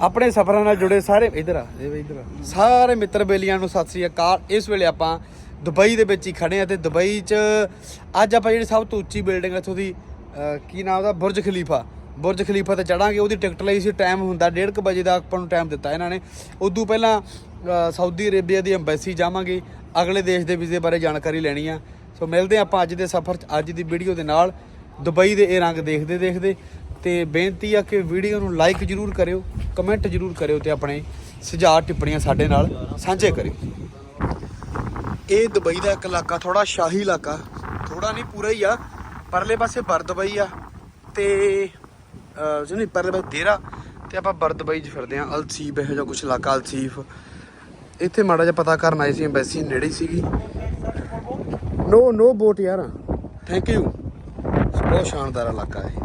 ਆਪਣੇ ਸਫ਼ਰਾਂ ਨਾਲ ਜੁੜੇ ਸਾਰੇ, ਇਧਰ ਆ, ਇਹ ਇਧਰ ਆ। ਸਾਰੇ ਮਿੱਤਰ ਬੇਲੀਆਂ ਨੂੰ ਸਤਿ ਸ੍ਰੀ ਅਕਾਲ। ਇਸ ਵੇਲੇ ਆਪਾਂ ਦੁਬਈ ਦੇ ਵਿੱਚ ਹੀ ਖੜੇ ਆ ਤੇ ਦੁਬਈ 'ਚ ਅੱਜ ਆਪਾਂ ਜਿਹੜੀ ਸਭ ਤੋਂ ਉੱਚੀ ਬਿਲਡਿੰਗ ਇੱਥੋਂ ਦੀ ਕੀ ਨਾਮ ਦਾ ਬੁਰਜ ਖਲੀਫਾ। ਬੁਰਜ ਖਲੀਫਾ ਤੇ ਚੜਾਂਗੇ। ਉਹਦੀ ਟਿਕਟ ਲਈ ਸੀ ਟਾਈਮ ਹੁੰਦਾ 1:30 ਵਜੇ ਦਾ ਆਪਾਂ ਨੂੰ ਟਾਈਮ ਦਿੱਤਾ ਇਹਨਾਂ ਨੇ। ਉਦੋਂ ਪਹਿਲਾਂ ਸਾਊਦੀ ਅਰੇਬੀਆ ਦੀ ਐਮਬੈਸੀ ਜਾਵਾਂਗੇ। ਅਗਲੇ ਦੇਸ਼ ਦੇ ਵੀਜ਼ੇ ਬਾਰੇ ਜਾਣਕਾਰੀ ਲੈਣੀ ਆ। ਸੋ ਮਿਲਦੇ ਹਾਂ ਆਪਾਂ ਅੱਜ ਦੇ ਸਫ਼ਰ 'ਚ, ਅੱਜ ਦੀ ਵੀਡੀਓ ਦੇ ਨਾਲ। ਦੁਬਈ ਦੇ ਇਹ ਰੰਗ ਦੇਖਦੇ ਦੇਖਦੇ ਤੇ ਬੇਨਤੀ ਆ ਕਿ ਵੀਡੀਓ ਨੂੰ ਲਾਈਕ ਜਰੂਰ ਕਰਿਓ ਕਮੈਂਟ ਜਰੂਰ ਕਰਿਓ ਤੇ ਆਪਣੇ ਸੁਝਾਅ ਟਿੱਪਣੀਆਂ ਸਾਡੇ ਨਾਲ ਸਾਂਝੇ ਕਰਿਓ। ਇਹ ਦੁਬਈ ਦਾ ਇੱਕ ਇਲਾਕਾ ਥੋੜਾ ਸ਼ਾਹੀ ਇਲਾਕਾ ਥੋੜਾ ਨਹੀਂ, ਪੂਰਾ ਹੀ ਆ। ਪਰਲੇ ਪਾਸੇ ਬਰਦਬਈ ਆ ਤੇ ਜਿਹਨੇ ਪਰਲੇ ਪਾਸੇ ਦੇਰਾ ਤੇ ਆਪਾਂ ਬਰਦਬਈ 'ਚ ਫਿਰਦੇ ਆ, ਅਲਸੀਫ, ਇਹੋ ਜਿਹਾ ਕੁਛ ਇਲਾਕਾ, ਅਲਸੀਫ। ਇੱਥੇ ਮਾੜਾ ਜਿਹਾ ਪਤਾ ਕਰਨ ਆਏ ਸੀ ਐਮਬੈਸੀ ਨੇੜੇ ਸੀਗੀ। ਨੋ ਨੋ ਬੋਟ ਯਾਰ। ਥੈਂਕ ਯੂ ਬਹੁਤ ਸ਼ਾਨਦਾਰ ਇਲਾਕਾ ਹੈ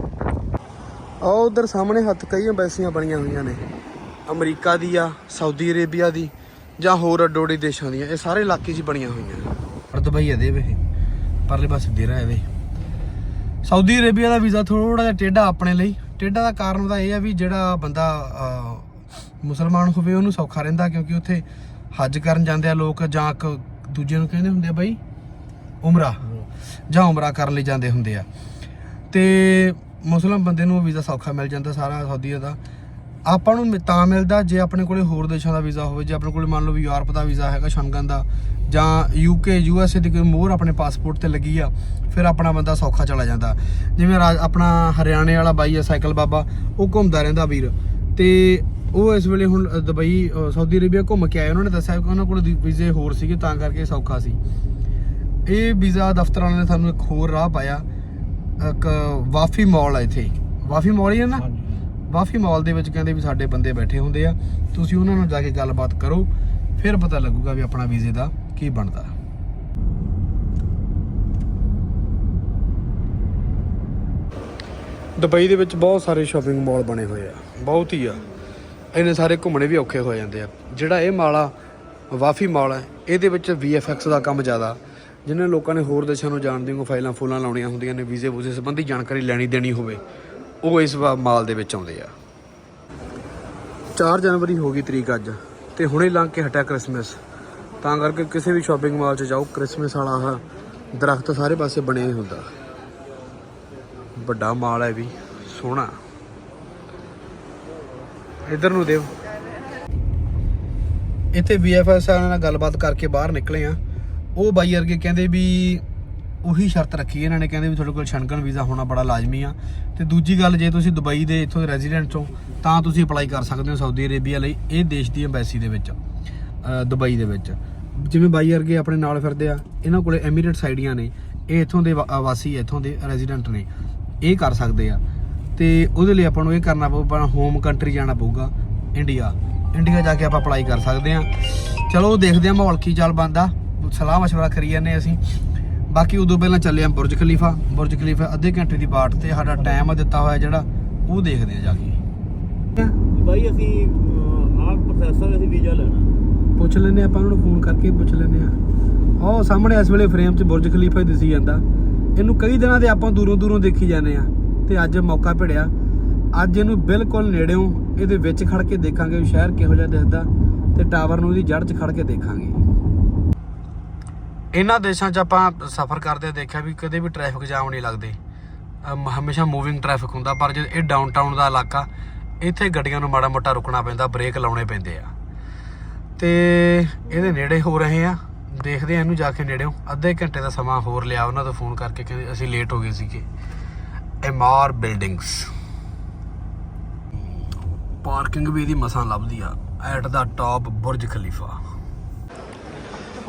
ਆ ਉਧਰ ਸਾਹਮਣੇ ਹੱਥ ਕਈ ਐਮਬੈਸੀਆਂ ਬਣੀਆਂ ਹੋਈਆਂ ਨੇ। ਅਮਰੀਕਾ ਦੀ ਆ, ਸਾਊਦੀ ਅਰੇਬੀਆ ਦੀ, ਜਾਂ ਹੋਰ ਅਡੋੜੀ ਦੇਸ਼ਾਂ ਦੀਆਂ, ਇਹ ਸਾਰੇ ਇਲਾਕੇ 'ਚ ਬਣੀਆਂ ਹੋਈਆਂ। ਪਰ ਦੁਬਈ ਇਹਦੇ ਵੇ। ਪਰਲੇ ਪਾਸੇ ਦੇਰਾ ਇਹਦੇ। ਸਾਊਦੀ ਅਰੇਬੀਆ ਦਾ ਵੀਜ਼ਾ ਥੋੜਾ ਜਿਹਾ ਟੇਢਾ ਆਪਣੇ ਲਈ। ਟੇਢਾ ਦਾ ਕਾਰਨ ਤਾਂ ਇਹ ਆ ਵੀ ਜਿਹੜਾ ਬੰਦਾ ਮੁਸਲਮਾਨ ਹੋਵੇ, ਉਹਨੂੰ ਸੌਖਾ ਰਹਿੰਦਾ, ਕਿਉਂਕਿ ਉੱਥੇ ਹੱਜ ਕਰਨ ਜਾਂਦੇ ਆ ਲੋਕ, ਜਾਂ ਇੱਕ ਦੂਜੇ ਨੂੰ ਕਹਿੰਦੇ ਹੁੰਦੇ ਆ ਬਾਈ, ਉਮਰਾ। ਜਾਂ ਉਮਰਾ ਕਰਨ ਲਈ ਜਾਂਦੇ ਹੁੰਦੇ ਆ। ਤੇ ਮੁਸਲਮਾਨ ਬੰਦੇ ਨੂੰ ਵੀਜ਼ਾ ਸੌਖਾ ਮਿਲ ਜਾਂਦਾ ਸਾਰਾ ਸਾਊਦੀਆ ਦਾ। ਆਪਾਂ ਨੂੰ ਤਾਂ ਮਿਲਦਾ ਜੇ ਆਪਣੇ ਕੋਲੇ ਹੋਰ ਦੇਸ਼ਾਂ ਦਾ ਵੀਜ਼ਾ ਹੋਵੇ, ਜੇ ਆਪਣੇ ਕੋਲੇ ਮੰਨ ਲਓ ਵੀ ਯੂਰਪ ਦਾ ਵੀਜ਼ਾ ਹੈਗਾ, ਸ਼ੰਗਨ ਦਾ, ਜਾਂ ਯੂਕੇ ਯੂਐਸਏ ਦੀ ਕੋਈ ਮੋਹਰ ਆਪਣੇ ਪਾਸਪੋਰਟ ਤੇ ਲੱਗੀ ਆ, ਫਿਰ ਆਪਣਾ ਬੰਦਾ ਸੌਖਾ ਚਲਾ ਜਾਂਦਾ। ਜਿਵੇਂ ਰਾਜ- ਆਪਣਾ ਹਰਿਆਣੇ ਵਾਲਾ ਬਾਈ ਆ, ਸਾਈਕਲ ਬਾਬਾ, ਉਹ ਘੁੰਮਦਾ ਰਹਿੰਦਾ ਵੀਰ। ਤੇ ਉਹ ਇਸ ਵੇਲੇ ਹੁਣ ਦੁਬਈ ਸਾਊਦੀ ਅਰੇਬੀਆ ਘੁੰਮ ਕੇ ਆਏ ਉਹਨਾਂ ਨੇ ਦੱਸਿਆ ਕਿ ਉਹਨਾਂ ਕੋਲ ਵੀਜ਼ੇ ਹੋਰ ਸੀਗੇ, ਤਾਂ ਕਰਕੇ ਸੌਖਾ ਸੀ। ਇਹ ਵੀਜ਼ਾ ਦਫ਼ਤਰ ਵਾਲਿਆਂ ਨੇ ਸਾਨੂੰ ਇੱਕ ਹੋਰ ਰਾਹ ਪਾਇਆ। ਇੱਕ ਵਾਫੀ ਮਾਲ ਆ ਇੱਥੇ। ਵਾਫੀ ਮਾਲ ਹੀ ਹੈ ਨਾ? ਵਾਫੀ ਮਾਲ ਦੇ ਵਿੱਚ ਕਹਿੰਦੇ ਵੀ ਸਾਡੇ ਬੰਦੇ ਬੈਠੇ ਹੁੰਦੇ ਆ। ਤੁਸੀਂ ਉਹਨਾਂ ਨਾਲ ਜਾ ਕੇ ਗੱਲਬਾਤ ਕਰੋ ਫਿਰ ਪਤਾ ਲੱਗੂਗਾ ਵੀ ਆਪਣਾ ਵੀਜ਼ੇ ਦਾ ਕੀ ਬਣਦਾ। ਦੁਬਈ ਦੇ ਵਿੱਚ ਬਹੁਤ ਸਾਰੇ ਸ਼ਾਪਿੰਗ ਮਾਲ ਬਣੇ ਹੋਏ ਆ। ਬਹੁਤ ਹੀ ਆ। ਇਹਨੇ ਸਾਰੇ ਘੁੰਮਣੇ ਵੀ ਔਖੇ ਹੋ ਜਾਂਦੇ ਆ। ਜਿਹੜਾ ਇਹ ਮਾਲ ਆ ਵਾਫੀ ਮਾਲ ਹੈ ਇਹਦੇ ਵਿੱਚ VFX ਦਾ ਕੰਮ ਜ਼ਿਆਦਾ। ਜਿਨ੍ਹਾਂ ਲੋਕਾਂ ਨੇ ਹੋਰ ਦੇਸ਼ਾਂ ਨੂੰ ਜਾਣ ਦੀਆਂ ਫਾਈਲਾਂ ਫੂਲਾਂ ਲਾਉਣੀਆਂ ਹੁੰਦੀਆਂ ਨੇ, ਵੀਜ਼ੇ ਵੂਜ਼ੇ ਸੰਬੰਧੀ ਜਾਣਕਾਰੀ ਲੈਣੀ ਦੇਣੀ ਹੋਵੇ, ਉਹ ਇਸ ਮਾਲ ਦੇ ਵਿੱਚ ਆਉਂਦੇ ਆ। 4 ਜਨਵਰੀ ਹੋ ਗਈ ਤਰੀਕ ਅੱਜ, ਤੇ ਹੁਣੇ ਲੰਘ ਕੇ ਹਟਿਆ ਕ੍ਰਿਸਮਸ। ਤਾਂ ਕਰਕੇ ਕਿਸੇ ਵੀ ਸ਼ਾਪਿੰਗ ਮਾਲ 'ਚ ਜਾਓ, ਕ੍ਰਿਸਮਸ ਵਾਲਾ ਆਹ ਦਰਖਤ ਸਾਰੇ ਪਾਸੇ ਬਣਿਆ ਹੀ ਹੁੰਦਾ। ਵੱਡਾ ਮਾਲ ਹੈ ਵੀ, ਸੋਹਣਾ। ਇਧਰ ਨੂੰ ਦੇਵ। ਇੱਥੇ VFS ਵਾਲਿਆਂ ਨਾਲ ਗੱਲਬਾਤ ਕਰਕੇ ਬਾਹਰ ਨਿਕਲੇ ਆ। ਉਹ ਬਾਈ ਵਰਗੇ ਕਹਿੰਦੇ ਵੀ ਉਹੀ ਸ਼ਰਤ ਰੱਖੀ ਇਹਨਾਂ ਨੇ, ਕਹਿੰਦੇ ਵੀ ਤੁਹਾਡੇ ਕੋਲ ਸ਼ੰਗਨ ਵੀਜ਼ਾ ਹੋਣਾ ਬੜਾ ਲਾਜ਼ਮੀ ਆ। ਤੇ ਦੂਜੀ ਗੱਲ, ਜੇ ਤੁਸੀਂ ਦੁਬਈ ਦੇ ਇੱਥੋਂ ਦੇ ਰੈਜ਼ੀਡੈਂਟ ਹੋ, ਤਾਂ ਤੁਸੀਂ ਅਪਲਾਈ ਕਰ ਸਕਦੇ ਹੋ ਸਾਊਦੀ ਅਰੇਬੀਆ ਲਈ ਇਹ ਦੇਸ਼ ਦੀ ਐਮਬੈਸੀ ਦੇ ਵਿੱਚ ਦੁਬਈ ਦੇ ਵਿੱਚ। ਜਿਵੇਂ ਬਾਈ ਵਰਗੇ ਆਪਣੇ ਨਾਲ ਫਿਰਦੇ ਆ, ਇਹਨਾਂ ਕੋਲੇ ਐਮੀਰੇਟਸ ਆਈਡੀਆਂ ਨੇ, ਇਹ ਇੱਥੋਂ ਦੇ ਵਾ- ਵਾਸੀ ਇੱਥੋਂ ਦੇ ਰੈਜ਼ੀਡੈਂਟ ਨੇ, ਇਹ ਕਰ ਸਕਦੇ ਆ। ਤੇ ਉਹਦੇ ਲਈ ਆਪਾਂ ਨੂੰ ਇਹ ਕਰਨਾ ਪਊਗਾ ਹੋਮ ਕੰਟਰੀ ਜਾਣਾ ਪਊਗਾ ਇੰਡੀਆ ਇੰਡੀਆ ਜਾ ਕੇ ਆਪਾਂ ਅਪਲਾਈ ਕਰ ਸਕਦੇ ਆ। ਚਲੋ ਦੇਖਦੇ ਆ ਮਾਹੌਲ ਕੀ ਚੱਲ ਬੰਦਾ ਸਲਾਹ مشورہ ਕਰੀ ਜਾਂਦੇ ਅਸੀਂ ਬਾਕੀ ਉਦੋਂ ਪਹਿਲਾਂ ਚੱਲੇ ਆ ਬੁਰਜ ਖਲੀਫਾ ਬੁਰਜ ਖਲੀਫਾ ਅੱਧੇ ਘੰਟੇ ਦੀ ਬਾਟ ਤੇ ਸਾਡਾ ਟਾਈਮ ਦਿੱਤਾ ਹੋਇਆ ਜਿਹੜਾ ਉਹ ਦੇਖਦੇ ਆ ਜਾ ਕੇ ਬਾਈ ਅਸੀਂ ਆਹ ਪ੍ਰੋਸੈਸਰ ਅਸੀਂ ਵੀਜ਼ਾ ਲੈਣਾ ਪੁੱਛ ਲੈਨੇ ਆਪਾਂ ਉਹਨਾਂ ਨੂੰ ਫੋਨ ਕਰਕੇ ਪੁੱਛ ਲੈਨੇ ਆ ਉਹ ਸਾਹਮਣੇ ਇਸ ਵੇਲੇ ਫਰੇਮ 'ਚ ਬੁਰਜ ਖਲੀਫਾ ਹੀ ਦਿਸੀ ਜਾਂਦਾ ਇਹਨੂੰ ਕਈ ਦਿਨਾਂ ਦੇ ਆਪਾਂ ਦੂਰੋਂ ਦੂਰੋਂ ਦੇਖੀ ਜਾਂਦੇ ਆ ਤੇ ਅੱਜ ਮੌਕਾ ਭਿੜਿਆ ਅੱਜ ਇਹਨੂੰ ਬਿਲਕੁਲ ਨੇੜਿਓਂ ਇਹਦੇ ਵਿੱਚ ਖੜ ਕੇ ਦੇਖਾਂਗੇ ਵੀ ਸ਼ਹਿਰ ਕਿਹੋ ਜਿਹਾ ਦਿਸਦਾ ਤੇ ਟਾਵਰ ਨੂੰ ਇਹਦੀ ਜੜ 'ਚ ਖੜ ਕੇ ਦੇਖਾਂਗੇ ਇਹਨਾਂ ਦੇਸ਼ਾਂ 'ਚ ਆਪਾਂ ਸਫ਼ਰ ਕਰਦੇ ਦੇਖਿਆ ਵੀ ਕਦੇ ਵੀ ਟ੍ਰੈਫਿਕ ਜਾਮ ਨਹੀਂ ਲੱਗਦੇ। ਹਮੇਸ਼ਾ ਮੂਵਿੰਗ ਟ੍ਰੈਫਿਕ ਹੁੰਦਾ, ਪਰ ਜੇ ਇਹ ਡਾਊਨਟਾਊਨ ਦਾ ਇਲਾਕਾ, ਇੱਥੇ ਗੱਡੀਆਂ ਨੂੰ ਮਾੜਾ ਮੋਟਾ ਰੁਕਣਾ ਪੈਂਦਾ ਬ੍ਰੇਕ ਲਾਉਣੇ ਪੈਂਦੇ ਆ। ਤੇ ਇਹਦੇ ਨੇੜੇ ਹੋ ਰਹੇ ਆ, ਦੇਖਦੇ ਆ ਇਹਨੂੰ ਜਾ ਕੇ ਨੇੜਿਓਂ। ਅੱਧੇ ਘੰਟੇ ਦਾ ਸਮਾਂ ਹੋਰ ਲਿਆ ਉਹਨਾਂ ਤੋਂ ਫੋਨ ਕਰਕੇ, ਕਹਿੰਦੇ ਅਸੀਂ ਲੇਟ ਹੋ ਗਏ ਸੀਗੇ। ਐਮਆਰ ਬਿਲਡਿੰਗਸ ਪਾਰਕਿੰਗ ਵੀ ਇਹਦੀ ਮਸਾਂ ਲੱਭਦੀ ਆ at the top Burj Khalifa.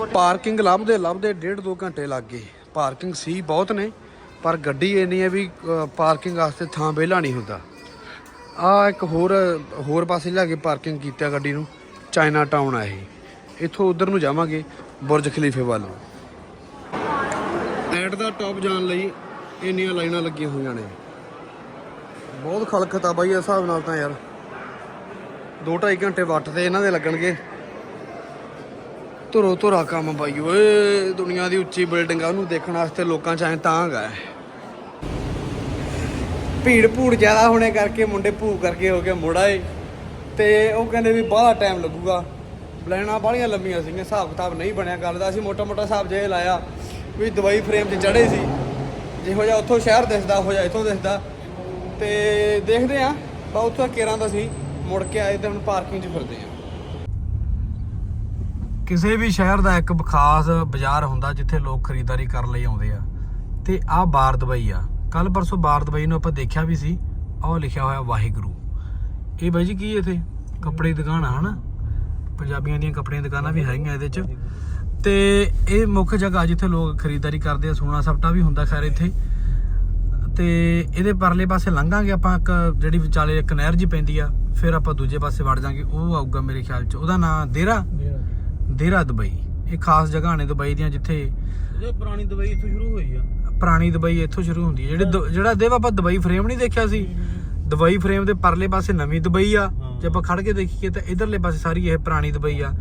Parking ਲੱਭਦੇ ਲੱਭਦੇ ਡੇਢ ਦੋ ਘੰਟੇ ਲੱਗ ਗਏ। ਪਾਰਕਿੰਗ ਸੀ ਬਹੁਤ ਨੇ, ਪਰ ਗੱਡੀ ਇੰਨੀ ਹੈ ਵੀ ਪਾਰਕਿੰਗ ਵਾਸਤੇ ਥਾਂ ਵਿਹਲਾ ਨਹੀਂ ਹੁੰਦਾ। ਆ ਇੱਕ ਹੋਰ ਹੋਰ ਪਾਸੇ ਲਿਆ ਕੇ ਪਾਰਕਿੰਗ ਕੀਤਾ ਗੱਡੀ ਨੂੰ, ਚਾਈਨਾ ਟਾਊਨ ਆ ਇਹ। ਇੱਥੋਂ ਉਧਰ ਨੂੰ ਜਾਵਾਂਗੇ, ਬੁਰਜ ਖਲੀਫੇ ਵੱਲ ਨੂੰ। ਐਟ ਦਾ ਟਾਪ ਜਾਣ ਲਈ ਇੰਨੀਆਂ ਲਾਈਨਾਂ ਲੱਗੀਆਂ ਹੋਈਆਂ ਨੇ। ਬਹੁਤ ਖਲਕਤ ਆ ਬਾਈ, ਇਸ ਹਿਸਾਬ ਨਾਲ ਤਾਂ ਯਾਰ। 2.5 ਘੰਟੇ ਵੱਟ ਤੇ ਇਹਨਾਂ ਦੇ ਲੱਗਣਗੇ। ਧੁਰੋ ਧੁਰਾ ਕੰਮ ਬਾਈ, ਓਏ, ਦੁਨੀਆ ਦੀ ਉੱਚੀ ਬਿਲਡਿੰਗ ਆ, ਉਹਨੂੰ ਦੇਖਣ ਵਾਸਤੇ ਲੋਕਾਂ ਚ ਐ ਤਾਂ ਹੈ ਭੀੜ ਭੂੜ ਜ਼ਿਆਦਾ ਹੋਣੇ ਕਰਕੇ ਮੁੰਡੇ ਭੂ ਕਰਕੇ ਹੋ ਕੇ ਮੁੜ ਆਏ ਤੇ ਉਹ ਕਹਿੰਦੇ ਵੀ ਬਾਹਲਾ ਟਾਈਮ ਲੱਗੂਗਾ। ਲੈਣਾ ਬਾਹਲੀਆਂ ਲੰਮੀਆਂ ਸੀਗੀਆਂ, ਹਿਸਾਬ ਕਿਤਾਬ ਨਹੀਂ ਬਣਿਆ ਗੱਲ ਦਾ। ਅਸੀਂ ਮੋਟਾ ਮੋਟਾ ਹਿਸਾਬ ਜੇ ਲਾਇਆ ਵੀ ਦਵਾਈ ਫਰੇਮ 'ਚ ਚੜੇ ਸੀ। ਜਿਹੋ ਜਿਹਾ ਉੱਥੋਂ ਸ਼ਹਿਰ ਦਿਸਦਾ ਹੋ ਜਾ ਇੱਥੋਂ ਦਿਸਦਾ। ਤੇ ਦੇਖਦੇ ਆ, ਬਾ ਉੱਥੋਂ ਕੇਰਾਂ ਦਾ ਸੀ, ਮੁੜ ਕੇ ਆਏ ਤੇ ਹੁਣ ਪਾਰਕਿੰਗ 'ਚ ਫਿਰਦੇ ਆ। ਕਿਸੇ ਵੀ ਸ਼ਹਿਰ ਦਾ ਇੱਕ ਖਾਸ ਬਾਜ਼ਾਰ ਹੁੰਦਾ ਜਿੱਥੇ ਲੋਕ ਖਰੀਦਦਾਰੀ ਕਰਨ ਲਈ ਆਉਂਦੇ ਆ। ਤੇ ਆਹ ਬਾਰ ਦੁਬਈ ਆ। ਕੱਲ ਪਰਸੋਂ ਬਾਰ ਦੁਬਈ ਨੂੰ ਆਪਾਂ ਦੇਖਿਆ ਵੀ ਸੀ। ਆਹ ਲਿਖਿਆ ਹੋਇਆ ਵਾਹਿਗੁਰੂ। ਇਹ ਬਾਈ ਜੀ ਕੀ ਇੱਥੇ? ਕੱਪੜੇ ਦੀ ਦੁਕਾਨ ਆ, ਹਨਾ? ਪੰਜਾਬੀਆਂ ਦੀਆਂ ਕੱਪੜਿਆਂ ਦੀਆਂ ਦੁਕਾਨਾਂ ਵੀ ਹੈਗੀਆਂ ਇਹਦੇ 'ਚ। ਤੇ ਇਹ ਮੁੱਖ ਜਗ੍ਹਾ ਜਿੱਥੇ ਲੋਕ ਖਰੀਦਦਾਰੀ ਕਰਦੇ ਆ, ਸੋਨਾ ਸਪਟਾ ਵੀ ਹੁੰਦਾ ਖੈਰ ਇੱਥੇ। ਤੇ ਇਹਦੇ ਪਰਲੇ ਪਾਸੇ ਲੰਘਾਂਗੇ ਆਪਾਂ ਇੱਕ, ਜਿਹੜੀ ਵਿਚਾਲੇ ਇੱਕ ਨਹਿਰ ਜੀ ਪੈਂਦੀ ਆ। ਫਿਰ ਆਪਾਂ ਦੂਜੇ ਪਾਸੇ ਵੜ ਜਾਾਂਗੇ। ਉਹ ਆਊਗਾ ਮੇਰੇ ਖਿਆਲ 'ਚ। ਉਹਦਾ ਨਾਂ ਦੇਰਾ ਦੇਰਾ ਦੁਬਈ। ਇਹ ਖਾਸ ਜਗ੍ਹਾ ਨੇ ਦੁਬਈ ਦੀਆਂ ਜਿੱਥੇ ਇਹ ਪੁਰਾਣੀ ਦਵਾਈ ਇੱਥੋਂ ਸ਼ੁਰੂ ਹੋਈ ਆ। ਪੁਰਾਣੀ ਦੁਬਈ ਇੱਥੋਂ ਸ਼ੁਰੂ ਹੁੰਦੀ ਹੈ ਜਿਹੜੇ ਜਿਹੜਾ ਦੇਵ ਆਪਾਂ ਦੁਬਈ ਫਰੇਮ ਨਹੀਂ ਦੇਖਿਆ ਸੀ। ਦੁਬਈ ਫਰੇਮ ਦੇ ਪਰਲੇ ਪਾਸੇ ਨਵੀਂ ਦੁਬਈ ਆ। ਜੇ ਆਪਾਂ ਖੜ ਕੇ ਦੇਖੀਏ ਤਾਂ ਇਧਰਲੇ ਪਾਸੇ ਸਾਰੀ ਇਹ ਪੁਰਾਣੀ ਦੁਬਈ ਆ।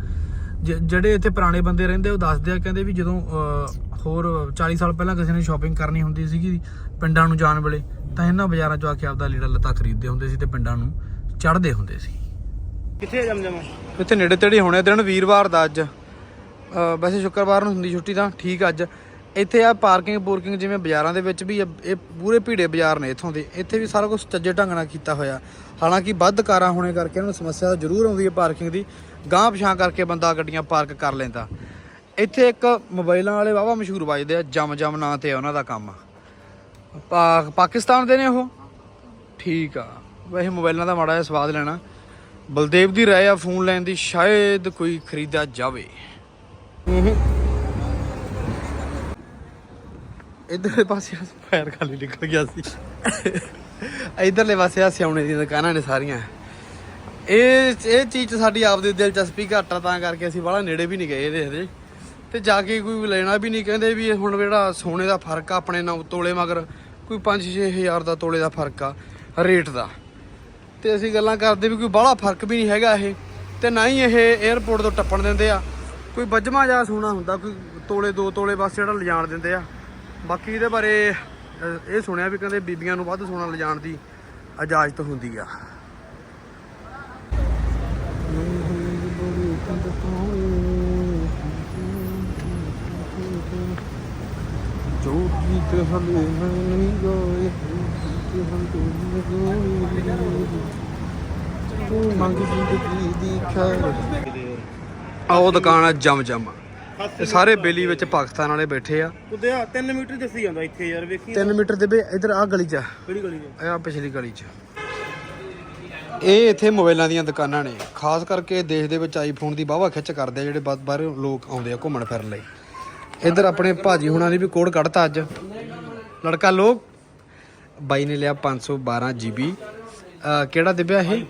ਜਿਹੜੇ ਇੱਥੇ ਪੁਰਾਣੇ ਬੰਦੇ ਰਹਿੰਦੇ ਉਹ ਦੱਸਦੇ ਆ ਕਹਿੰਦੇ ਵੀ ਜਦੋਂ ਹੋਰ 40 ਸਾਲ ਪਹਿਲਾਂ ਕਿਸੇ ਨੇ ਸ਼ਾਪਿੰਗ ਕਰਨੀ ਹੁੰਦੀ ਸੀਗੀ ਪਿੰਡਾਂ ਨੂੰ ਜਾਣ ਵੇਲੇ ਤਾਂ ਇਹਨਾਂ ਬਾਜ਼ਾਰਾਂ 'ਚੋਂ ਆ ਕੇ ਆਪਦਾ ਲੀੜਾ ਲੱਤਾ ਖਰੀਦਦੇ ਹੁੰਦੇ ਸੀ ਤੇ ਪਿੰਡਾਂ ਨੂੰ ਚੜ੍ਹਦੇ ਹੁੰਦੇ ਸੀ। ਕਿੱਥੇ ਜਮ ਜਮ? ਇੱਥੇ ਨੇੜੇ ਤੇੜੇ ਹੋਣੇ ਦਿਨ ਵੀਰਵਾਰ ਦਾ ਅੱਜ। ਵੈਸੇ ਸ਼ੁੱਕਰਵਾਰ ਨੂੰ ਹੁੰਦੀ ਛੁੱਟੀ ਤਾਂ ਠੀਕ ਅੱਜ। ਇੱਥੇ ਆ ਪਾਰਕਿੰਗ ਪੂਰਕਿੰਗ ਜਿਵੇਂ ਬਾਜ਼ਾਰਾਂ ਦੇ ਵਿੱਚ ਵੀ ਆ, ਇਹ ਪੂਰੇ ਭੀੜੇ ਬਾਜ਼ਾਰ ਨੇ ਇੱਥੋਂ ਦੇ। ਇੱਥੇ ਵੀ ਸਾਰਾ ਕੁਝ ਚੱਜੇ ਢੰਗ ਨਾਲ ਕੀਤਾ ਹੋਇਆ। ਹਾਲਾਂਕਿ ਵੱਧ ਕਾਰਾਂ ਹੋਣੇ ਕਰਕੇ ਇਹਨਾਂ ਨੂੰ ਸਮੱਸਿਆ ਤਾਂ ਜ਼ਰੂਰ ਆਉਂਦੀ ਹੈ ਪਾਰਕਿੰਗ ਦੀ। ਗਾਂਹ ਪਛਾਂ ਕਰਕੇ ਬੰਦਾ ਗੱਡੀਆਂ ਪਾਰਕ ਕਰ ਲੈਂਦਾ। ਇੱਥੇ ਇੱਕ ਮੋਬਾਈਲਾਂ ਵਾਲੇ ਵਾਵਾ ਮਸ਼ਹੂਰ ਵੱਜਦੇ ਆ ਜਮ ਜਮ ਨਾਂ ਤੇ ਆ ਉਹਨਾਂ ਦਾ ਕੰਮ। ਪਾ- ਪਾਕਿਸਤਾਨ ਦੇ ਨੇ ਉਹ? ਠੀਕ ਆ। ਵੈਸੇ ਮੋਬਾਈਲਾਂ ਦਾ ਮਾੜਾ ਜਿਹਾ ਸਵਾਦ ਲੈਣਾ। ਬਲਦੇਵ ਦੀ ਰਾਏ ਆ, ਫੋਨ ਲੈਣ ਦੀ, ਸ਼ਾਇਦ ਕੋਈ ਖਰੀਦਾ ਜਾਵੇ। ਇਧਰਲੇ ਪਾਸੇ ਫਾਇਰ ਖਾਲੀ ਨਿਕਲ ਗਿਆ ਸੀ। ਇਧਰਲੇ ਪਾਸੇ ਆ, ਸਿਆਉਣੇ ਦੀਆਂ ਦੁਕਾਨਾਂ ਨੇ ਸਾਰੀਆਂ। ਇਹ ਇਹ ਚੀਜ਼ 'ਚ ਸਾਡੀ ਆਪਦੀ ਦਿਲਚਸਪੀ ਘੱਟ ਆ, ਤਾਂ ਕਰਕੇ ਅਸੀਂ ਬਾਹਲਾ ਨੇੜੇ ਵੀ ਨਹੀਂ ਗਏ ਇਹਦੇ ਇਹਦੇ ਤੇ ਜਾ ਕੇ ਕੋਈ ਲੈਣਾ ਵੀ ਨਹੀਂ, ਕਹਿੰਦੇ ਵੀ ਹੁਣ ਜਿਹੜਾ ਸੋਨੇ ਦਾ ਫ਼ਰਕ ਆ, ਆਪਣੇ ਨਾਲ ਤੋਲੇ ਮਗਰ ਕੋਈ 5-6 ਹਜ਼ਾਰ ਦਾ ਤੋਲੇ ਦਾ ਫ਼ਰਕ ਆ, ਰੇਟ ਦਾ। ਤੇ ਅਸੀਂ ਗੱਲਾਂ ਕਰਦੇ ਵੀ ਕੋਈ ਬਾਹਲਾ ਫ਼ਰਕ ਵੀ ਨਹੀਂ ਹੈਗਾ ਇਹ, ਤੇ ਨਾ ਹੀ ਇਹ 에어ਪੋਰਟ ਤੋਂ ਟੱਪਣ ਦਿੰਦੇ ਆ। ਕੋਈ ਵੱਜਮਾ ਜਾ ਸੋਨਾ ਹੁੰਦਾ, ਕੋਈ ਤੋਲੇ ਦੋ ਤੋਲੇ ਬਸ ਜਿਹੜਾ ਲਿਜਾਣ ਦਿੰਦੇ ਆ। ਬਾਕੀ ਇਹਦੇ ਬਾਰੇ ਇਹ ਸੁਣਿਆ ਵੀ ਕਹਿੰਦੇ ਬੀਬੀਆਂ ਨੂੰ ਵੱਧ ਸੋਨਾ ਲਿਜਾਣ ਦੀ ਇਜਾਜ਼ਤ ਹੁੰਦੀ ਆ। ਜੋ ਗੀਤ ਹਲੇ ਨਹੀਂ ਗਾਏ ਮੰਗ ਜ਼ਿੰਦਗੀ ਦੀ ਖੈਰ ਦੁਕਾਨ ਆ ਜਮ ਜਮ। ਇਹ ਸਾਰੇ ਬੇਲੀ ਵਿੱਚ ਪਾਕਿਸਤਾਨ ਵਾਲੇ ਬੈਠੇ ਆ। ਕੁਦਿਆ 3 ਮੀਟਰ ਦੱਸੀ ਜਾਂਦਾ ਇੱਥੇ ਯਾਰ ਵੇਖੀ 3 ਮੀਟਰ ਦੇ ਬੇ ਇਧਰ ਆ ਗਲੀ ਚ ਆ। ਕਿਹੜੀ ਗਲੀ ਚ? ਆ ਪਿਛਲੀ ਗਲੀ ਚ। ਇਹ ਇੱਥੇ ਮੋਬਾਈਲਾਂ ਦੀਆਂ ਦੁਕਾਨਾਂ ਨੇ। ਖਾਸ ਕਰਕੇ ਦੇਸ਼ ਦੇ ਵਿੱਚ ਆਈਫੋਨ ਦੀ ਬਾਵਾ ਖਿੱਚ ਕਰਦੇ ਆ ਜਿਹੜੇ ਬਾਹਰ ਲੋਕ ਆਉਂਦੇ ਆ ਘੁੰਮਣ ਫਿਰਨ ਲਈ। ਇੱਧਰ ਆਪਣੇ ਭਾਜੀ ਹੁਣਾਂ ਨੇ ਵੀ ਕੋਡ ਕੱਢਤਾ ਅੱਜ। ਲੜਕਾ ਲੋਕ ਬਾਈ ਨੇ ਲਿਆ 512 GB ਕਿਹੜਾ ਦਿਵਿਆ ਇਹ?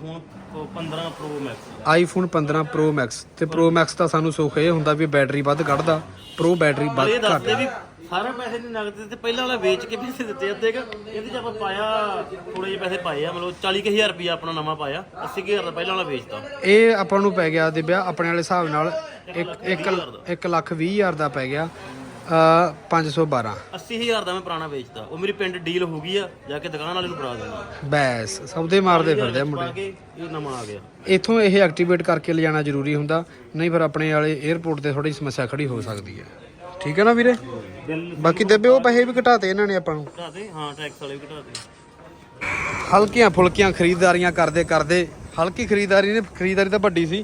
Phone 15 pro max iPhone 15 Pro Max ਤੇ Pro Max ਦਾ ਸਾਨੂੰ ਸੁੱਖ ਇਹ ਹੁੰਦਾ ਵੀ ਬੈਟਰੀ ਵੱਧ ਕੱਢਦਾ Pro ਬੈਟਰੀ ਇਹ ਵੱਧ ਘੱਟ ਦੱਸਦੇ ਵੀ ਸਾਰੇ ਪੈਸੇ ਨਹੀਂ ਨਗਦ ਦਿੱਤੇ ਪਹਿਲਾਂ ਵਾਲਾ ਵੇਚ ਕੇ ਪੈਸੇ ਦਿੱਤੇ ਅੱਧੇ ਕੁ। ਇਹਦੇ ਚ ਆਪਾਂ ਪਾਇਆ ਥੋੜੇ ਜਿਹੇ ਪੈਸੇ ਪਾਏ ਆ ਮਤਲਬ 40000 ਰੁਪਇਆ ਆਪਣਾ ਨਵਾਂ ਪਾਇਆ 80000 ਦਾ ਪਹਿਲਾਂ ਵਾਲਾ ਵੇਚਤਾ। ਇਹ ਆਪਾਂ ਨੂੰ ਪੈ ਗਿਆ ਦਿਵਿਆ ਆਪਣੇ ਵਾਲੇ ਹਿਸਾਬ ਨਾਲ 1 1 ਲੱਖ 20 ਹਜ਼ਾਰ ਦਾ ਪੈ ਗਿਆ। 512 80000 ਦਾ ਮੈਂ ਪੁਰਾਣਾ ਵੇਚਤਾ। ਉਹ ਮੇਰੀ ਪਿੰਡ ਡੀਲ ਹੋ ਗਈ ਆ ਜਾ ਕੇ ਦੁਕਾਨ ਵਾਲੇ ਨੂੰ ਫੜਾ ਦੇਣਾ ਬੈਸ ਸੌਦੇ ਮਾਰਦੇ ਫਿਰਦੇ ਆ ਪਾ ਮੁੰਡੇ। ਕੇ ਇਹ ਨਵਾਂ ਆ ਗਿਆ। ਇਥੋਂ ਇਹ ਐਕਟੀਵੇਟ ਕਰਕੇ ਲਿਜਾਣਾ ਜ਼ਰੂਰੀ ਹੁੰਦਾ ਨਹੀਂ ਫਿਰ ਆਪਣੇ ਵਾਲੇ 에어ਪੋਰਟ ਤੇ ਥੋੜੀ ਸਮੱਸਿਆ ਖੜੀ ਹੋ ਸਕਦੀ ਹੈ। ਠੀਕ ਹੈ ਨਾ ਵੀਰੇ? ਬਿੱਲ ਬਾਕੀ ਦੇਬੇ ਉਹ ਪੈਸੇ ਵੀ ਘਟਾਤੇ ਇਹਨਾਂ ਨੇ ਆਪਾਂ ਨੂੰ। ਘਟਾ ਦੇ ਹਾਂ ਟੈਕਸ ਵਾਲੇ ਵੀ ਘਟਾ ਦੇ ਹਲਕੀਆਂ ਫੁਲਕੀਆਂ ਖਰੀਦਦਾਰੀਆਂ ਕਰਦੇ ਕਰਦੇ ਹਲਕੀ ਖਰੀਦਦਾਰੀ ਨੇ ਖਰੀਦਦਾਰੀ ਤਾਂ ਵੱਡੀ ਸੀ।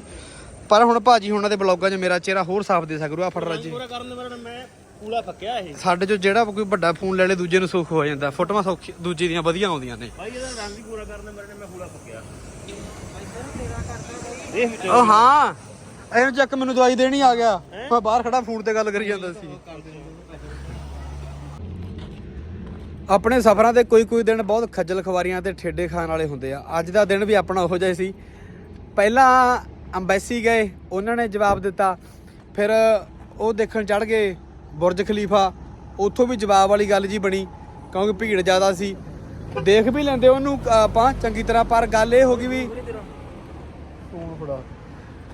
ਪਰ ਹੁਣ ਭਾਜੀ ਹੁਣਾਂ ਦੇ ਬਲੌਗਾਂ 'ਚ ਮੇਰਾ ਚਿਹਰਾ ਹੋਰ ਸਾਫ਼ ਦੇ ਸਕਰੂ ਆ ਫੜ ਰਾਜੀ। ਪੂਰਾ ਕਰਨ ਦੇ ਬਾਰੇ ਮੈਂ ਪੂਲਾ ਫੱਕਿਆ ਇਹ। ਸਾਡੇ 'ਚੋਂ ਜਿਹੜਾ ਕੋਈ ਵੱਡਾ ਫੋਨ ਲੈ ਲੇ ਦੂਜੇ ਨੂੰ ਸੁੱਖ ਹੋ ਜਾਂਦਾ। ਫੋਟੋਆਂ ਸੌਖੀ ਦੂਜੀ ਦੀਆਂ ਵਧੀਆ ਆਉਂਦੀਆਂ ਨੇ। ਭਾਈ ਇਹਦਾ ਰੰਗ ਹੀ ਪੂਰਾ ਕਰਨ ਦੇ ਬਾਰੇ ਮੈਂ ਪੂਲਾ ਫੱਕਿਆ। ਇਹ ਵਿੱਚ। ਉਹ ਹਾਂ ਇਹਨੂੰ ਚੱਕ ਮੈਨੂੰ ਦਵਾਈ ਦੇਣੀ ਆ ਗਿਆ। ਮੈਂ ਬਾਹਰ ਖੜਾ ਫੋਨ ਤੇ ਗੱਲ ਕਰੀ ਜਾਂਦਾ ਸੀ। ਆਪਣੇ ਸਫ਼ਰਾਂ ਤੇ ਕੋਈ ਕੋਈ ਦਿਨ ਬਹੁਤ ਖੱਜਲ ਖਵਾਰੀਆਂ ਤੇ ਠੇਡੇ ਖਾਣ ਵਾਲੇ ਹੁੰਦੇ ਆ। ਅੱਜ ਦਾ ਦਿਨ ਵੀ ਆਪਣਾ ਉਹੋ ਜਿਹਾ ਸੀ। ਪਹਿਲਾਂ ਅੰਬੈਸੀ ਗਏ ਉਹਨਾਂ ਨੇ ਜਵਾਬ ਦਿੱਤਾ। ਫਿਰ ਉਹ ਦੇਖਣ ਚੜ ਗਏ। ਬੁਰਜ ਖਲੀਫਾ, ਉੱਥੋਂ ਵੀ ਜਵਾਬ ਵਾਲੀ ਗੱਲ ਜੀ ਬਣੀ, ਕਿਉਂਕਿ ਭੀੜ ਜ਼ਿਆਦਾ ਸੀ। ਦੇਖ ਵੀ ਲੈਂਦੇ ਉਹਨੂੰ, ਆਪਾਂ, ਚੰਗੀ ਤਰ੍ਹਾਂ, ਪਰ ਗੱਲ ਇਹ ਹੋ ਗਈ ਵੀ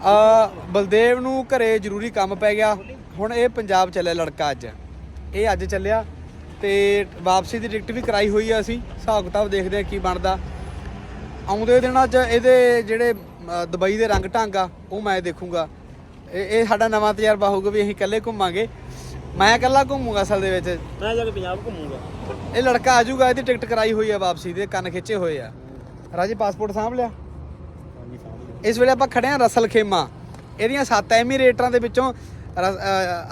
ਆ, ਬਲਦੇਵ ਨੂੰ ਘਰੇ ਜ਼ਰੂਰੀ ਕੰਮ ਪੈ ਗਿਆ। ਹੁਣ ਇਹ ਪੰਜਾਬ ਚੱਲਿਆ ਲੜਕਾ ਅੱਜ। ਇਹ ਅੱਜ ਚੱਲਿਆ ਤੇ ਵਾਪਸੀ ਦੀ ਟਿਕਟ ਵੀ ਕਰਾਈ ਹੋਈ ਆ ਅਸੀਂ। ਹਿਸਾਬ ਕਿਤਾਬ ਦੇਖਦੇ ਆ ਕੀ ਬਣਦਾ। ਆਉਂਦੇ ਦਿਨਾਂ 'ਚ ਇਹਦੇ ਜਿਹੜੇ ਦੁਬਈ ਦੇ ਰੰਗ ਢੰਗ ਆ, ਉਹ ਮੈਂ ਦੇਖੂੰਗਾ। ਇਹ ਸਾਡਾ ਨਵਾਂ ਤਜਰਬਾ ਹੋਊਗਾ ਵੀ ਅਸੀਂ ਇਕੱਲੇ ਘੁੰਮਾਂਗੇ। ਮੈਂ ਇਕੱਲਾ ਘੁੰਮੂਗਾ ਅਸਲ ਦੇ ਵਿੱਚ। ਮੈਂ ਜਾ ਕੇ ਪੰਜਾਬ ਘੁੰਮੂਗਾ। ਇਹ ਲੜਕਾ ਆ ਜਾਊਗਾ ਇਹਦੀ ਟਿਕਟ ਕਰਾਈ ਹੋਈ ਆ ਵਾਪਸੀ ਦੇ ਕੰਨ ਖਿੱਚੇ ਹੋਏ ਆ। ਰਾਜੇ ਪਾਸਪੋਰਟ ਸਾਂਭ ਲਿਆ? ਇਸ ਵੇਲੇ ਆਪਾਂ ਖੜੇ ਆ ਰਸਲ ਖੇਮਾ ਇਹਦੀਆਂ ਸੱਤ ਐਮੀਰੇਟਰਾਂ ਦੇ ਵਿੱਚੋਂ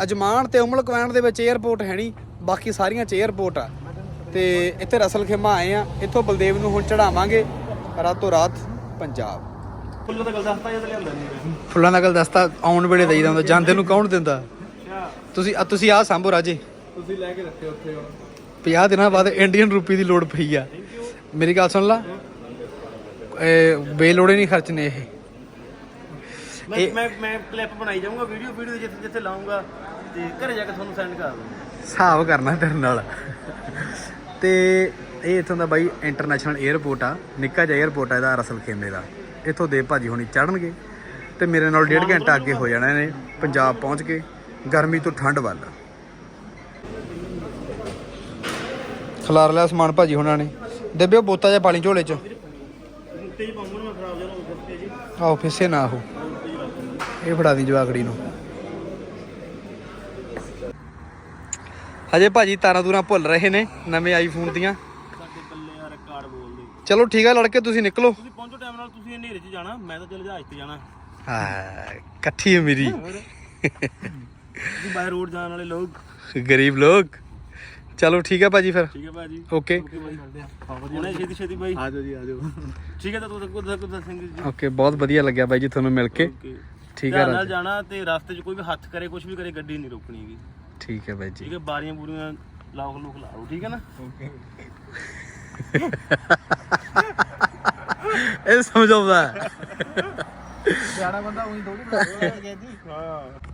ਅਜਮਾਨ ਤੇ ਉਮਲ ਕੁਵੈਨ ਦੇ ਵਿੱਚ 에ਅਰਪੋਰਟ ਹੈ ਨਹੀਂ ਬਾਕੀ ਸਾਰੀਆਂ ਚ 에ਅਰਪੋਰਟ ਆ। ਤੇ ਇੱਥੇ ਰਸਲ ਖੇਮਾ ਆਏ ਆ ਇੱਥੋਂ ਬਲਦੇਵ ਨੂੰ ਹੁਣ ਚੜਾਵਾਂਗੇ ਰਾਤੋਂ ਰਾਤ ਪੰਜਾਬ। ਫੁੱਲ ਤਾਂ ਗੱਲ ਦੱਸਤਾ ਜਦ ਲਿਆਂਦਾ ਨਹੀਂ ਫੁੱਲਾਂ ਦਾ ਗੱਲ ਦੱਸਤਾ ਆਉਣ ਵੇਲੇ ਦੇਈਦਾ ਹੁੰਦਾ ਜਾਂਦੇ ਨੂੰ ਕੌਣ ਦਿੰਦਾ? ਤੁਸੀਂ ਆ ਤੁਸੀਂ ਆ ਸੰਭੋ ਰਾਜੇ। ਤੁਸੀਂ ਲੈ ਕੇ ਰੱਖਿਓ ਉੱਥੇ ਹੁਣ। 50 ਦਿਨਾਂ ਬਾਅਦ ਇੰਡੀਅਨ ਰੂਪੀ ਦੀ ਲੋੜ ਪਈ ਆ। ਮੇਰੀ ਗੱਲ ਸੁਣ ਲਾ। ਇਹ ਬੇਲੋੜੇ ਨਹੀਂ ਖਰਚਨੇ ਇਹ। ਮੈਂ ਮੈਂ ਮੈਂ ਕਲਿੱਪ ਬਣਾਈ ਜਾਊਂਗਾ ਵੀਡੀਓ ਵੀਡੀਓ ਜਿੱਥੇ ਜਿੱਥੇ ਲਾਉਂਗਾ ਤੇ ਘਰੇ ਜਾ ਕੇ ਤੁਹਾਨੂੰ ਸੈਂਡ ਕਰ ਦੂੰਗਾ ਹਿਸਾਬ ਕਰਨਾ ਤੇਰੇ ਨਾਲ। ਤੇ ਇਹ ਇਥੋਂ ਦਾ ਬਾਈ ਇੰਟਰਨੈਸ਼ਨਲ 에ਅਰਪੋਰਟ ਆ। ਨਿੱਕਾ ਜਿਹਾ 에ਅਰਪੋਰਟ ਆ ਇਹਦਾ ਰਸਲ ਖੇਮੇ ਦਾ। ਇੱਥੋਂ ਦੇ ਭਾਜੀ ਹੁਣੀ ਚੜਨਗੇ ਤੇ ਮੇਰੇ ਨਾਲ ਡੇਢ ਘੰਟਾ ਅੱਗੇ ਹੋ ਜਾਣਾ ਇਹਨੇ। ਪੰਜਾਬ ਪਹੁੰਚ ਕੇ। ਗਰਮੀ ਤੋਂ ਠੰਡ ਵੱਲ। ਖਲਾਰ ਲਿਆ ਸਮਾਨ ਭਾਜੀ ਹੁਣਾਂ ਨੇ। ਦੇਬਿਓ ਬੋਤਾ ਜਿਹਾ ਪਾਣੀ ਝੋਲੇ ਚ। ਆਓ ਫਿੱਸੇ ਨਾ ਹੋ ਇਹ ਫੜਾ ਦੀ ਜਵਾਕੜੀ ਨੂੰ। ਹਜੇ ਭਾਜੀ ਤਾਰਾਂ ਤੂਰਾਂ ਭੁੱਲ ਰਹੇ ਨੇ ਨਵੇਂ ਆਈਫੋਨ ਦੀਆਂ। ਸਾਡੇ ਬੱਲੇ ਯਾਰ ਕਾਰਡ ਬੋਲਦੇ ਚਲੋ ਠੀਕ ਆ ਲੜਕੇ ਤੁਸੀਂ ਨਿਕਲੋ। ਤੁਸੀਂ ਪਹੁੰਚੋ ਟਾਈਮ ਨਾਲ ਤੁਸੀਂ ਹਨੇਰੇ 'ਚ ਜਾਣਾ ਮੈਂ ਤਾਂ ਚੱਲ ਜਹਾਜ਼ ਤੇ ਜਾਣਾ। ਹਾਂ ਇਕੱਠੀ ਹੈ ਮੇਰੀ। ਬਾਈ ਰੋਡ ਜਾਣ ਵਾਲੇ ਲੋਕ। ਗਰੀਬ ਲੋਕ। ਚਲੋ ਠੀਕ ਹੈ ਭਾਜੀ ਫਿਰ। ਠੀਕ ਹੈ ਭਾਜੀ। ਓਕੇ। ਓਕੇ ਬਾਈ ਮਿਲਦੇ ਆ ਉਹਨੇ ਛੇਤੀ ਛੇਤੀ ਬਾਈ ਆ ਜਾਓ ਜੀ ਆ ਜਾਓ। ਠੀਕ ਹੈ ਤਾਂ ਤੂੰ ਕੁਝ ਕੁਝ ਸਿੰਘ ਜੀ। ਓਕੇ ਬਹੁਤ ਵਧੀਆ ਲੱਗਿਆ ਬਾਈ ਜੀ ਤੁਹਾਨੂੰ ਮਿਲ ਕੇ। ਓਕੇ। ਠੀਕ ਹੈ ਧਿਆਨ ਨਾਲ ਰਾਜ ਜਾਣਾ ਤੇ ਰਸਤੇ 'ਚ ਕੋਈ ਵੀ ਹੱਥ ਕਰੇ ਕੁਝ ਵੀ ਕਰੇ ਗੱਡੀ ਨਹੀਂ ਰੋਕਣੀ ਹੈਗੀ। ਠੀਕ ਹੈ ਬਾਈ ਜੀ। ਠੀਕ ਹੈ ਬਾਰੀਆਂ ਬੂਰੀਆਂ ਲਾਉਕ ਲੂਕ ਲਾਓ ਠੀਕ ਹੈ ਨਾ? ਇਹ ਸਮਝਾਉਂਦਾ। ਹੈ। ਸਿਆਣਾ ਬੰਦਾ ਉਹੀ ਥੋੜੀ ਬਣਾ ਜੀ ਹਾਂ।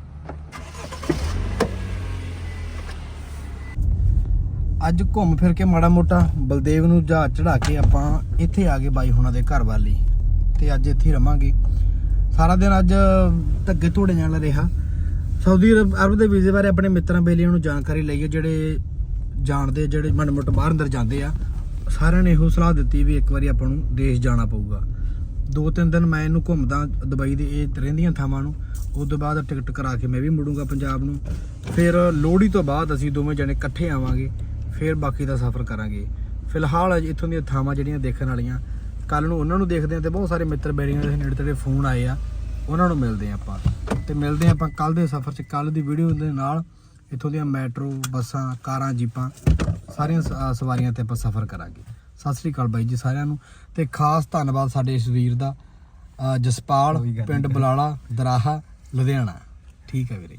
ਅੱਜ ਘੁੰਮ ਫਿਰ ਕੇ ਮਾੜਾ ਮੋਟਾ ਬਲਦੇਵ ਨੂੰ ਜਹਾਜ਼ ਚੜਾ ਕੇ ਆਪਾਂ ਇੱਥੇ ਆ ਗਏ ਬਾਈ ਹੁਣਾਂ ਦੇ ਘਰ ਵਾਲੀ ਤੇ ਅੱਜ ਇੱਥੇ ਰਵਾਂਗੇ। ਸਾਰਾ ਦਿਨ ਅੱਜ ਧੱਗੇ ਧੋੜੇ ਨਾਲ ਰਿਹਾ। ਸਾਊਦੀ ਅਰਬ ਅਰਬ ਦੇ ਵੀਜ਼ੇ ਬਾਰੇ ਆਪਣੇ ਮਿੱਤਰਾਂ ਬੇਲੀਆਂ ਨੂੰ ਜਾਣਕਾਰੀ ਲਈਏ, ਜਿਹੜੇ ਜਾਣਦੇ, ਜਿਹੜੇ ਮਨ ਮੋਟ ਬਾਹਰ ਅੰਦਰ ਜਾਂਦੇ ਆ, ਸਾਰਿਆਂ ਨੇ ਇਹੋ ਸਲਾਹ ਦਿੱਤੀ ਵੀ ਇੱਕ ਵਾਰੀ ਆਪਾਂ ਨੂੰ ਦੇਸ਼ ਜਾਣਾ ਪਊਗਾ। ਦੋ ਤਿੰਨ ਦਿਨ ਮੈਂ ਇਹਨੂੰ ਘੁੰਮਦਾ ਦੁਬਈ ਦੇ ਇਹ ਰਹਿੰਦੀਆਂ ਥਾਵਾਂ ਨੂੰ। ਉਸ ਤੋਂ ਬਾਅਦ ਟਿਕਟ ਕਰਾ ਕੇ ਮੈਂ ਵੀ ਮੁੜੂੰਗਾ ਪੰਜਾਬ ਨੂੰ। ਫਿਰ ਲੋਹੜੀ ਤੋਂ ਬਾਅਦ ਅਸੀਂ ਦੋਵੇਂ ਜਣੇ ਇਕੱਠੇ ਆਵਾਂਗੇ। ਫਿਰ ਬਾਕੀ ਦਾ ਸਫ਼ਰ ਕਰਾਂਗੇ। ਫਿਲਹਾਲ ਅਜੇ ਇੱਥੋਂ ਦੀਆਂ ਥਾਵਾਂ ਜਿਹੜੀਆਂ ਦੇਖਣ ਵਾਲੀਆਂ ਕੱਲ ਨੂੰ ਉਹਨਾਂ ਨੂੰ ਦੇਖਦੇ ਆ ਤੇ ਬਹੁਤ ਸਾਰੇ ਮਿੱਤਰ ਬੈਰੀਆਂ ਦੇ ਨੇੜੇ ਤੇੜੇ ਫੋਨ ਆਏ ਆ ਉਹਨਾਂ ਨੂੰ ਮਿਲਦੇ ਆ ਆਪਾਂ। ਤੇ ਮਿਲਦੇ ਆ ਆਪਾਂ ਕੱਲ ਦੇ ਸਫ਼ਰ 'ਚ ਕੱਲ ਦੀ ਵੀਡੀਓ ਦੇ ਨਾਲ ਇੱਥੋਂ ਦੀਆਂ ਮੈਟਰੋ ਬੱਸਾਂ ਕਾਰਾਂ ਜੀਪਾਂ ਸਾਰੀਆਂ ਸਵਾਰੀਆਂ ਤੇ ਆਪਾਂ ਸਫ਼ਰ ਕਰਾਂਗੇ। ਸਤਿ ਸ੍ਰੀ ਅਕਾਲ ਬਾਈ ਜੀ ਸਾਰਿਆਂ ਨੂੰ। ਤੇ ਖਾਸ ਧੰਨਵਾਦ ਸਾਡੇ ਇਸ ਵੀਰ ਦਾ ਜਸਪਾਲ ਪਿੰਡ ਬਲਾਲਾ ਦਰਾਹਾ ਲੁਧਿਆਣਾ। ਠੀਕ ਹੈ ਵੀਰੇ।